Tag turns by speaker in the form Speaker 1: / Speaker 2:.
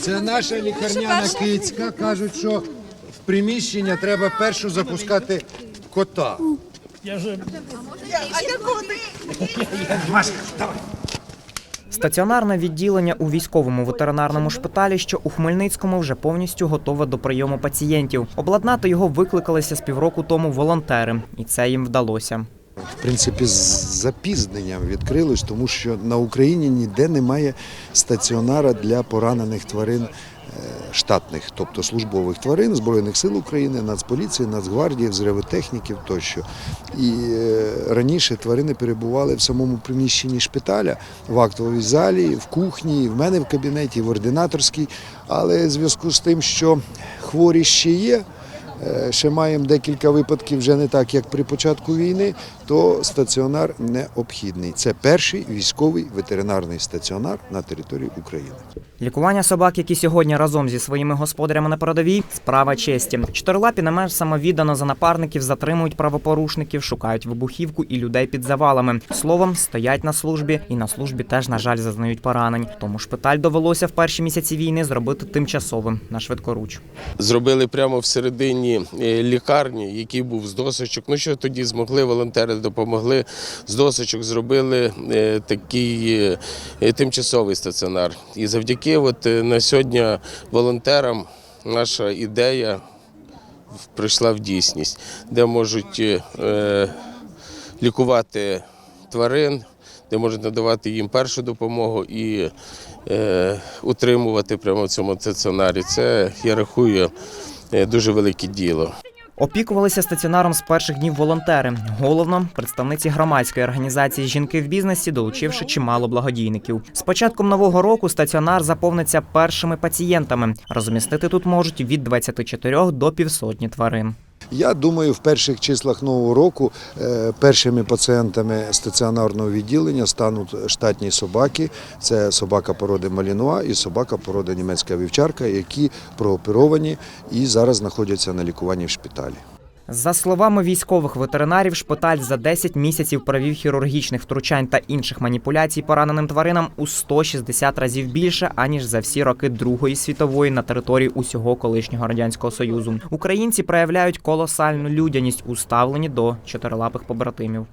Speaker 1: Це наша лікарняна кицька. Кажуть, що в приміщення треба першу запускати кота.
Speaker 2: Стаціонарне відділення у військовому ветеринарному шпиталі, що у Хмельницькому, вже повністю готове до прийому пацієнтів. Обладнати його викликалися з півроку тому волонтери, і це їм вдалося.
Speaker 1: В принципі, з запізненням відкрилось, тому що на Україні ніде немає стаціонара для поранених тварин е, штатних, тобто службових тварин Збройних сил України, Нацполіції, Нацгвардії, взривотехніків тощо. І е, раніше тварини перебували в самому приміщенні шпиталя, в актовій залі, в кухні, в мене в кабінеті, в ординаторській. Але в зв'язку з тим, що хворі ще є. Е, Ще маємо декілька випадків, вже не так, як при початку війни, то стаціонар необхідний. Це перший військовий ветеринарний стаціонар на території України.
Speaker 2: Лікування собак, які сьогодні разом зі своїми господарями на передовій, справа честі. Чотирилапі не менш самовіддано за напарників затримують правопорушників, шукають вибухівку і людей під завалами. Словом, стоять на службі, і на службі теж, на жаль, зазнають поранень. Тому шпиталь довелося в перші місяці війни зробити тимчасовим на швидкоруч.
Speaker 3: зробили прямо всередині е, лікарні, який був з досочок. Ну що тоді змогли, волонтери допомогли. З досочок зробили е, такий е, тимчасовий стаціонар. І завдяки от, е, на сьогодні волонтерам наша ідея прийшла в дійсність, де можуть лікувати тварин, де можуть надавати їм першу допомогу і утримувати прямо в цьому стаціонарі. Це я рахую дуже велике діло.
Speaker 2: Опікувалися стаціонаром з перших днів волонтери. Головно, представниці громадської організації Жінки в бізнесі, долучивши чимало благодійників. З початком нового року стаціонар заповниться першими пацієнтами. Розмістити тут можуть від 24 до півсотні тварин.
Speaker 1: Я думаю, в перших числах нового року е, першими пацієнтами стаціонарного відділення стануть штатні собаки. Це собака породи Малінуа і собака породи німецька вівчарка, які прооперовані і зараз знаходяться на лікуванні в шпиталі.
Speaker 2: За словами військових ветеринарів, шпиталь за 10 місяців провів хірургічних втручань та інших маніпуляцій пораненим тваринам у 160 разів більше аніж за всі роки Другої світової на території усього колишнього радянського союзу. Українці проявляють колосальну людяність у ставленні до чотирилапих побратимів.